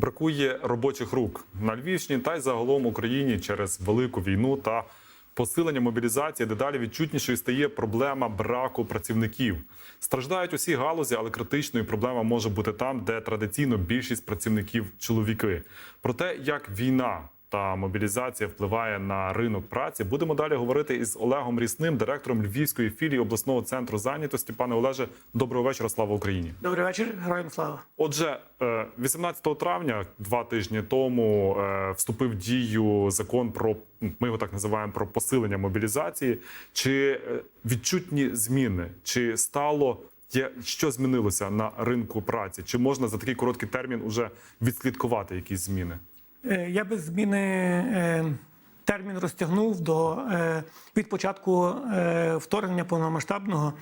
бракує робочих рук на Львівщині та й загалом Україні через велику війну та посилення мобілізації. Дедалі відчутнішою стає проблема браку працівників. Страждають усі галузі, але критичною проблема може бути там, де традиційно більшість працівників чоловіки. Про те, як війна та мобілізація впливає на ринок праці. Будемо далі говорити із Олегом Рісним, директором Львівської філії обласного центру зайнятості. Пане Олеже, доброго вечора. Слава Україні. Добрий вечір, героям слава. Отже, е, 18 травня, два тижні тому, е, вступив в дію закон про ми його так називаємо про посилення мобілізації. Чи е, відчутні зміни? Чи стало є- що змінилося на ринку праці? Чи можна за такий короткий термін уже відслідкувати якісь зміни? Е, Я би зміни е, термін розтягнув до е, від початку вторгнення повномасштабного.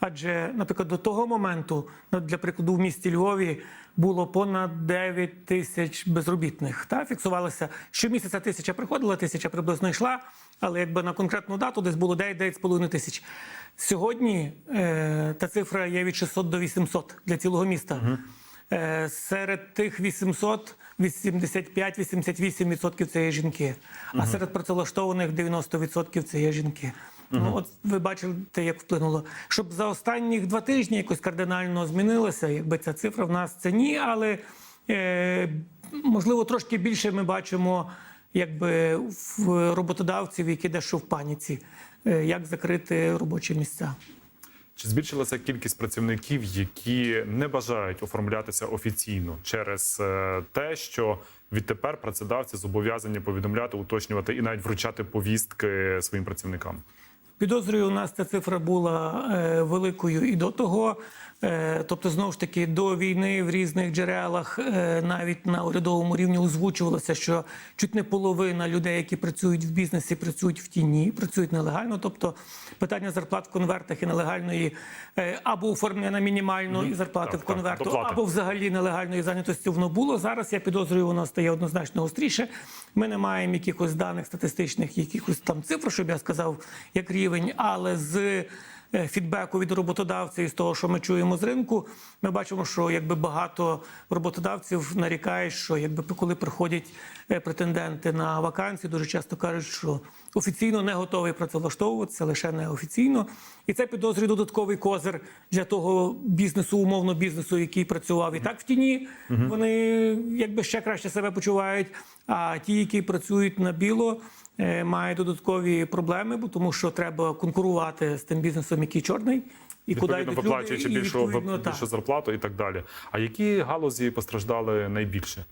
Адже, наприклад, до того моменту, для прикладу, в місті Львові було понад 9 тисяч безробітних. Та фіксувалося щомісяця тисяча приходила, тисяча приблизно йшла, але якби на конкретну дату десь було 9-9,5 тисяч. Сьогодні е, та цифра є від 600 до 800 для цілого міста. Е, Серед тих 800 85-88% це є жінки, а серед працевлаштованих 90% це є жінки. Ну, от ви бачите, як вплинуло. Щоб за останніх два тижні якось кардинально змінилося, якби ця цифра в нас це ні, але е, можливо трошки більше ми бачимо якби в роботодавців, які дещо в паніці, е, як закрити робочі місця. Чи збільшилася кількість працівників, які не бажають оформлятися офіційно через е, те, що відтепер працедавці зобов'язані повідомляти, уточнювати і навіть вручати повістки своїм працівникам? Підозрюю, у нас ця цифра була е, великою і до того. Е, тобто, знову ж таки, до війни в різних джерелах, е, навіть на урядовому рівні, озвучувалося, що чуть не половина людей, які працюють в бізнесі, працюють в тіні, працюють нелегально. Тобто питання зарплат в конвертах і нелегальної е, або оформлення на мінімальну і зарплати Так, в так, конверту, доплати. або взагалі нелегальної зайнятості воно було. Зараз я підозрюю, воно стає однозначно гостріше. Ми не маємо якихось даних статистичних, якихось там цифр, щоб я сказав, як рівень, але з е, фідбеку від роботодавця і з того, що ми чуємо з ринку, ми бачимо, що якби багато роботодавців нарікають, що якби коли приходять е, претенденти на вакансії, дуже часто кажуть, що офіційно не готовий працевлаштовуватися, лише неофіційно. І це підозрює додатковий козир для того бізнесу, умовно бізнесу, який працював і так в тіні. Вони якби ще краще себе почувають. А ті, які працюють на біло, е, мають додаткові проблеми, бо тому що треба конкурувати з тим бізнесом, який чорний, і куди Відповідно, йдуть люди, виплачуючи більшу, більшу зарплату і так далі. А які галузі постраждали найбільше?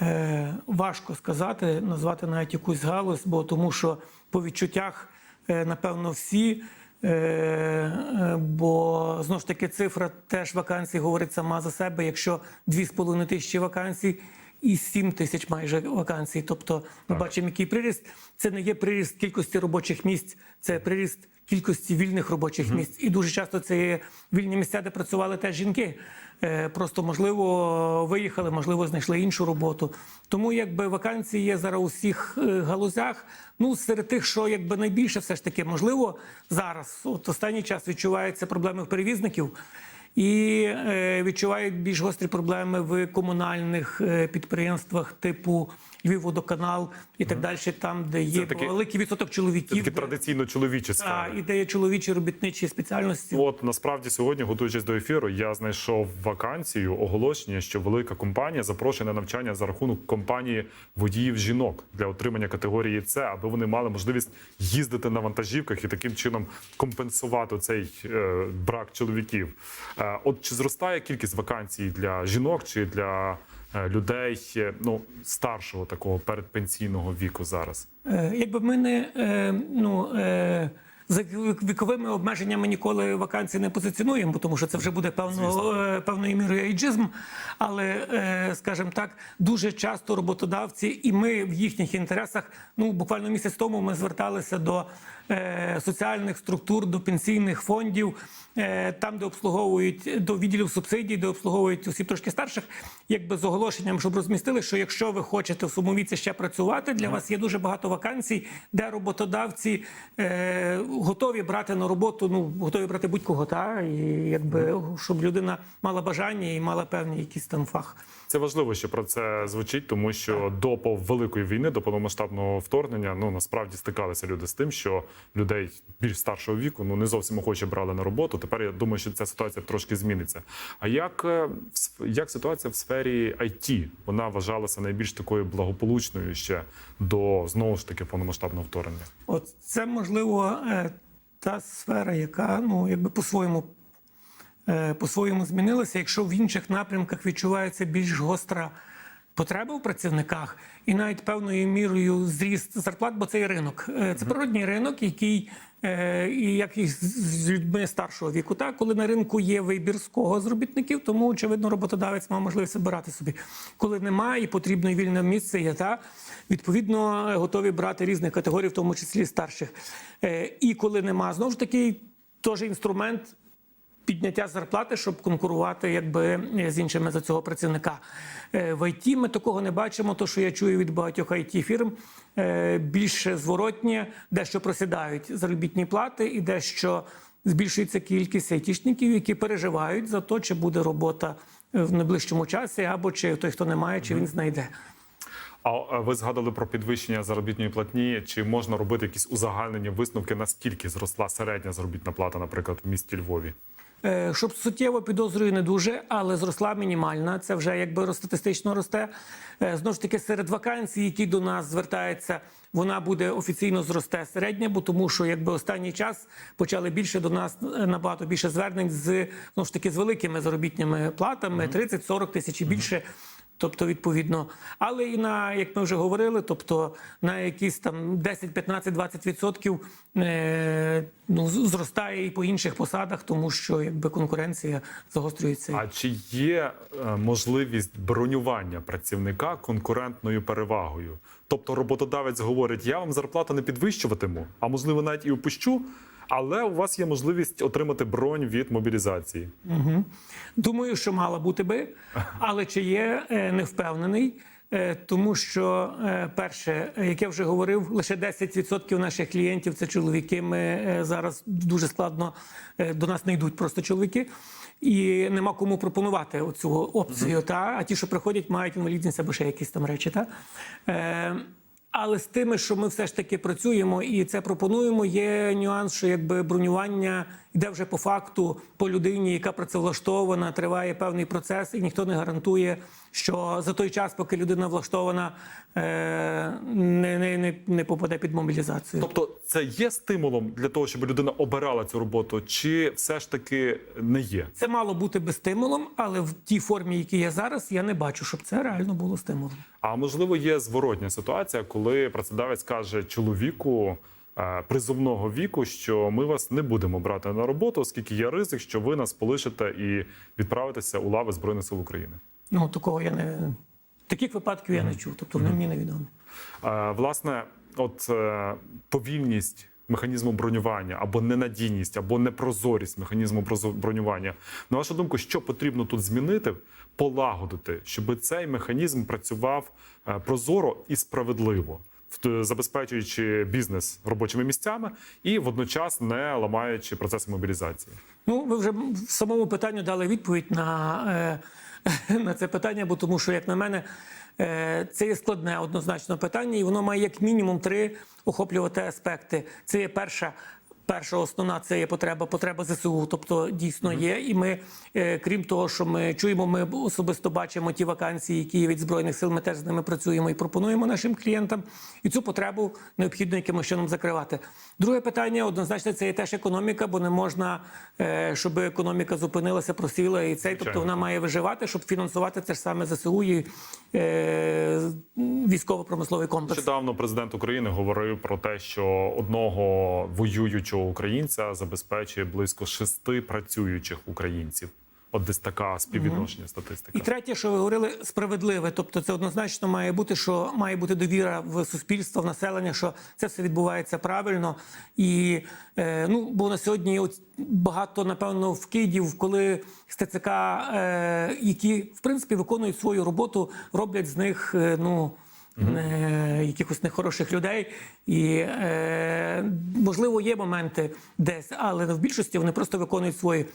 Е, важко сказати, назвати навіть якусь галузь, бо тому що по відчуттях, е, напевно, всі. е, е, Бо знову ж таки цифра теж вакансій говорить сама за себе. Якщо 2,5 тисячі вакансій і 7 тисяч майже вакансій, тобто ми бачимо, який приріст. Це не є приріст кількості робочих місць, це приріст кількості вільних робочих місць. І дуже часто це є вільні місця, де працювали теж жінки. Е, Просто можливо виїхали, можливо, знайшли іншу роботу. Тому якби вакансії є зараз у всіх е, галузях. Ну серед тих, що якби найбільше, все ж таки, можливо, зараз от останній час відчуваються проблеми в перевізників. І е, відчувають більш гострі проблеми в комунальних е, підприємствах, типу Львівводоканал і так далі, там, де є таки- великий відсоток Це чоловіків, такі традиційно чоловічі а, і де є чоловічі робітничі спеціальності. От насправді сьогодні, готуючись до ефіру, я знайшов вакансію оголошення, що велика компанія запрошує на навчання за рахунок компанії водіїв жінок для отримання категорії С, аби вони мали можливість їздити на вантажівках і таким чином компенсувати цей е, брак чоловіків. Е, от чи зростає кількість вакансій для жінок чи для людей е, ну старшого такого передпенсійного віку зараз? Е, Якби ми не е, ну. Е, за віковими обмеженнями ніколи вакансії не позиціонуємо, бо тому що це вже буде певно, е, певною мірою ейджизм. Але, е, скажімо так, дуже часто роботодавці, і ми в їхніх інтересах, ну буквально місяць тому ми зверталися до е, соціальних структур, до пенсійних фондів, е, там, де обслуговують до відділів субсидій, де обслуговують осіб трошки старших, якби з оголошенням, щоб розмістили, що якщо ви хочете в своєму віці ще працювати, для вас є дуже багато вакансій, де роботодавці е, готові брати на роботу, ну готові брати будь-кого, та і якби щоб людина мала бажання і мала певний якийсь там фах. Це важливо, що про це звучить, тому що до великої війни, до повномасштабного вторгнення, ну насправді стикалися люди з тим, що людей більш старшого віку ну не зовсім охоче брали на роботу. Тепер я думаю, що ця ситуація трошки зміниться. А як, е, як ситуація в сфері IT? Вона вважалася найбільш такою благополучною ще до знову ж таки повномасштабного вторгнення. От це можливо е, та сфера, яка ну якби по-своєму е, по-своєму змінилася, якщо в інших напрямках відчувається більш гостра потреба в працівниках, і навіть певною мірою зріст зарплат, бо це є ринок. Е, Це природній ринок, який е, і як і з- людьми старшого віку, так коли на ринку є вибір з кого з робітників, тому очевидно роботодавець мав можливість обирати собі. Коли немає і потрібно і вільне місце є, та відповідно готові брати різних категорій, в тому числі старших. Е, І коли нема, знову ж таки, теж інструмент підняття зарплати, щоб конкурувати якби е, з іншими за цього працівника. Е, В ІТ ми такого не бачимо. То, що я чую від багатьох it фірм е, більше зворотнє, дещо просідають заробітні плати, і дещо збільшується кількість айтішників, які переживають за те, чи буде робота в найближчому часі, або чи той, хто не має, чи він знайде. А ви згадали про підвищення заробітної платні? Чи можна робити якісь узагальнені висновки, наскільки зросла середня заробітна плата, наприклад, в місті Львові? Е, Щоб суттєво підозрюю не дуже, але зросла мінімальна. Це вже якби статистично росте. Е, Знову ж таки, серед вакансій, які до нас звертаються, вона буде офіційно зросте середня, бо тому що якби останній час почали більше до нас е, набагато більше звернень з знову ж таки з великими заробітними платами 30-40 тисяч і більше. Тобто, відповідно, але і на як ми вже говорили, тобто на якісь там 10, 15, 20 відсотків е, ну, зростає і по інших посадах, тому що якби конкуренція загострюється. А чи є е, можливість бронювання працівника конкурентною перевагою? Тобто роботодавець говорить: я вам зарплату не підвищуватиму, а можливо навіть і опущу, але у вас є можливість отримати бронь від мобілізації. Думаю, що мала бути би, але чи є, е, не впевнений. Е, Тому що, е, перше, як я вже говорив, лише 10% наших клієнтів це чоловіки. Ми зараз дуже складно до нас не йдуть просто чоловіки, і нема кому пропонувати оцю опцію. Та? А ті, що приходять, мають інвалідність або ще якісь там речі. Та? Але з тими, що ми все ж таки працюємо і це пропонуємо, є нюанс, що якби бронювання йде вже по факту по людині, яка працевлаштована, триває певний процес, і ніхто не гарантує, що за той час, поки людина влаштована, е, не, не, не, не попаде під мобілізацію. Тобто, це є стимулом для того, щоб людина обирала цю роботу, чи все ж таки не є? Це мало бути би стимулом, але в тій формі, які є зараз, я не бачу, щоб це реально було стимулом. А можливо, є зворотня ситуація, коли працедавець каже чоловіку е, призовного віку, що ми вас не будемо брати на роботу, оскільки є ризик, що ви нас полишите і відправитеся у лави збройних сил України. Ну такого я не таких випадків я не чув, тобто вони мені невідомі. Е, Власне, от е, повільність механізму бронювання або ненадійність, або непрозорість механізму бронювання. На вашу думку, що потрібно тут змінити, полагодити, щоб цей механізм працював е, прозоро і справедливо, забезпечуючи бізнес робочими місцями і водночас не ламаючи процеси мобілізації. Ну, ви вже в самому питанню дали відповідь на, е, на це питання, бо тому що, як на мене, е, це є складне однозначно питання, і воно має як мінімум три охоплювати аспекти. Це є перша. Перша основна це є потреба, потреба ЗСУ, тобто дійсно є. І ми, е, крім того, що ми чуємо, ми особисто бачимо ті вакансії, які є від збройних сил. Ми теж з ними працюємо і пропонуємо нашим клієнтам. І цю потребу необхідно якимось чином закривати. Друге питання однозначно це є теж економіка, бо не можна, е, щоб економіка зупинилася, просіла і цей, тобто вона має виживати, щоб фінансувати це ж саме ЗСУ і е, військово-промисловий комплекс. Нещодавно президент України говорив про те, що одного воюючого українця забезпечує близько шести працюючих українців. От десь така співвідношення статистика. І третє, що ви говорили, справедливе. Тобто, це однозначно має бути, що має бути довіра в суспільство, в населення, що це все відбувається правильно. І е, ну, бо на сьогодні от багато, напевно, вкидів, коли з ТЦК, е, які в принципі виконують свою роботу, роблять з них е, ну. Е, якихось нехороших людей. І е, можливо є моменти десь, але в більшості вони просто виконують свої.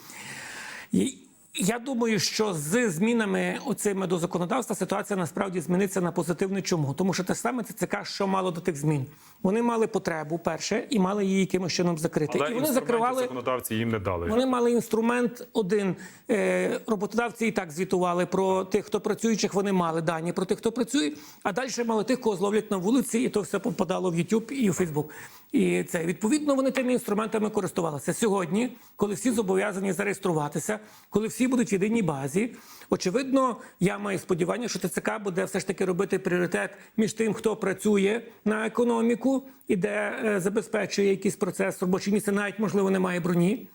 Я думаю, що з змінами оцими до законодавства ситуація насправді зміниться на позитивну. Чому? Тому що те саме ЦЦК, що мало до тих змін. Вони мали потребу перше і мали її якимось чином закрити. Але і вони закривали. законодавці їм не дали. Вони мали інструмент один. Е, роботодавці і так звітували про тих, хто працюючих. Вони мали дані про тих, хто працює. А далі мали тих, кого зловлять на вулиці, і то все попадало в YouTube і в Facebook. І це відповідно вони тими інструментами користувалися сьогодні, коли всі зобов'язані зареєструватися, коли всі будуть в єдиній базі. Очевидно, я маю сподівання, що ТЦК буде все ж таки робити пріоритет між тим, хто працює на економіку і де е, забезпечує якийсь процес робоче місце, навіть можливо немає броні.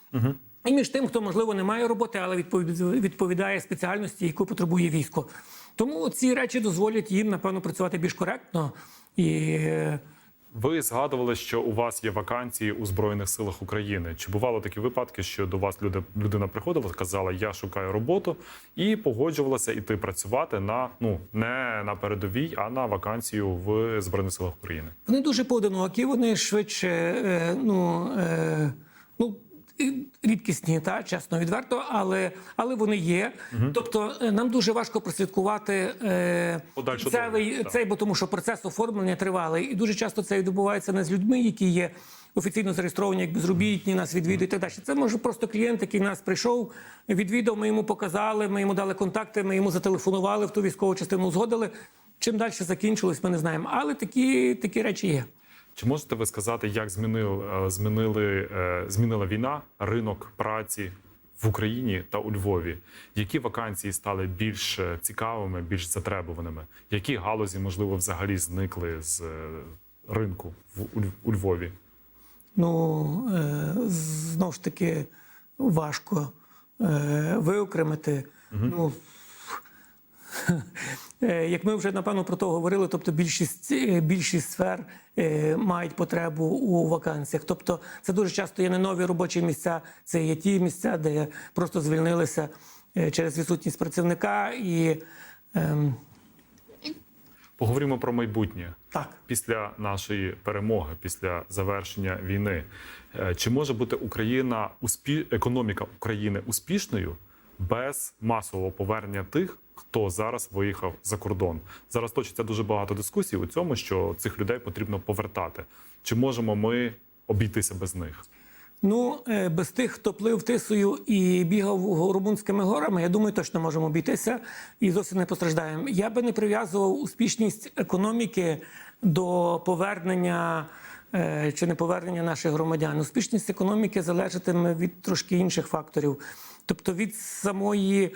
І між тим, хто можливо не має роботи, але відповід- відповідає спеціальності, яку потребує військо. Тому ці речі дозволять їм напевно працювати більш коректно і е, Ви згадували, що у вас є вакансії у збройних силах України. Чи бувало такі випадки, що до вас люди, людина приходила, сказала, я шукаю роботу, і погоджувалася іти працювати на ну не на передовій, а на вакансію в збройних силах України? Вони дуже поодинокі, вони швидше, е, ну, е, ну рідкісні, та чесно відверто, але, але вони є. Тобто е, нам дуже важко прослідкувати е, цей, долю, цей, бо тому що процес оформлення тривалий, і дуже часто це відбувається не з людьми, які є. Офіційно зареєстровані як безробітні, нас відвідують і так далі. Це може просто клієнт, який нас прийшов, відвідав, ми йому показали, ми йому дали контакти, ми йому зателефонували в ту військову частину, узгодили. Чим далі закінчилось, ми не знаємо. Але такі, такі речі є. Чи можете ви сказати, як змінив, е, змінили, е, змінила війна ринок праці в Україні та у Львові? Які вакансії стали більш е, цікавими, більш затребуваними? Які галузі, можливо, взагалі зникли з ринку в у у Львові? Ну е, знов ж таки важко виокремити. Ну, е, як ми вже напевно про то говорили, тобто більшість, е, більшість сфер е, мають потребу у вакансіях. Тобто, це дуже часто є не нові робочі місця, це є ті місця, де просто звільнилися е, через відсутність працівника і ем, Поговоримо про майбутнє. так. Після нашої перемоги, після завершення війни, Е, чи може бути Україна успі... економіка України успішною без масового повернення тих, хто зараз виїхав за кордон? Зараз точиться дуже багато дискусій у цьому, що цих людей потрібно повертати. Чи можемо ми обійтися без них? Ну, е, без тих, хто плив тисою і бігав румунськими горами, я думаю, точно можемо обійтися і зовсім не постраждаємо. Я би не прив'язував успішність економіки до повернення чи не повернення наших громадян. Успішність економіки залежатиме від трошки інших факторів, тобто від самої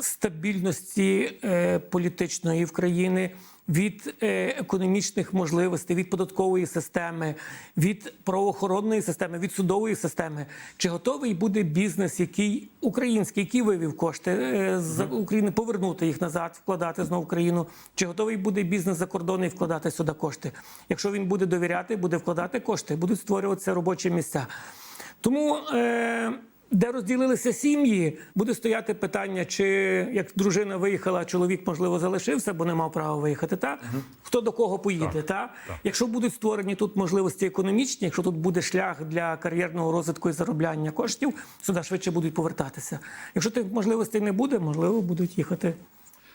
стабільності е, політичної в країни, від е, економічних можливостей, від податкової системи, від правоохоронної системи, від судової системи. Чи готовий буде бізнес, який український, який вивів кошти е, з України, повернути їх назад, вкладати знову в країну? Чи готовий буде бізнес за кордони і вкладати сюди кошти? Якщо він буде довіряти, буде вкладати кошти, будуть створюватися робочі місця. Тому. Е, де розділилися сім'ї, буде стояти питання, чи як дружина виїхала, чоловік можливо залишився, бо не мав права виїхати. Та хто до кого поїде? Та якщо будуть створені тут можливості економічні, якщо тут буде шлях для кар'єрного розвитку і заробляння коштів, сюди швидше будуть повертатися. Якщо тих можливостей не буде, можливо, будуть їхати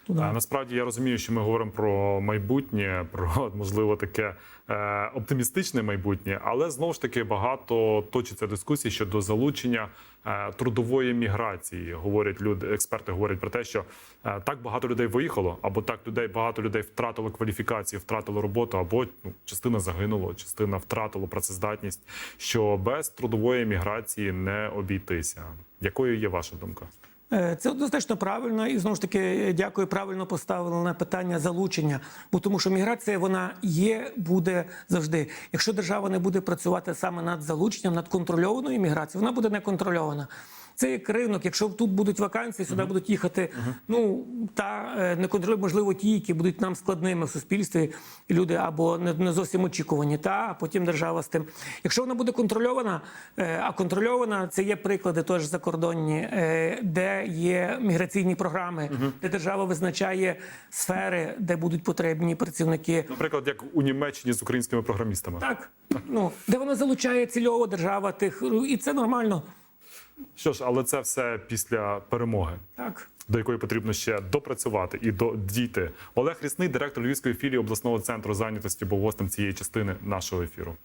туди. Насправді я розумію, що ми говоримо про майбутнє, про можливо таке е, оптимістичне майбутнє, але знову ж таки багато точиться дискусій щодо залучення е, трудової міграції. Говорять люди, експерти говорять про те, що е, так багато людей виїхало, або так людей багато людей втратило кваліфікацію, втратило роботу, або ну, частина загинула, частина втратила працездатність. Що без трудової міграції не обійтися. Якою є ваша думка? Е, Це однозначно правильно, і знову ж таки е, дякую, правильно поставили на питання залучення. Бо тому, що міграція вона є, буде завжди. Якщо держава не буде працювати саме над залученням, над контрольованою міграцією, вона буде неконтрольована. Це як ринок. Якщо тут будуть вакансії, сюди будуть їхати. Ну та е, не контролюють, можливо, ті, які будуть нам складними в суспільстві, люди або не, не зовсім очікувані. Та а потім держава з тим. Якщо вона буде контрольована, е, а контрольована це є приклади теж закордонні, е, де є міграційні програми, де держава визначає сфери, де будуть потрібні працівники. Наприклад, як у Німеччині з українськими програмістами. Так, ну де вона залучає цільово держава тих, і це нормально. Що ж, але це все після перемоги, так до якої потрібно ще допрацювати і дійти. Олег Рісний, директор Львівської філії обласного центру зайнятості, був гостем цієї частини нашого ефіру.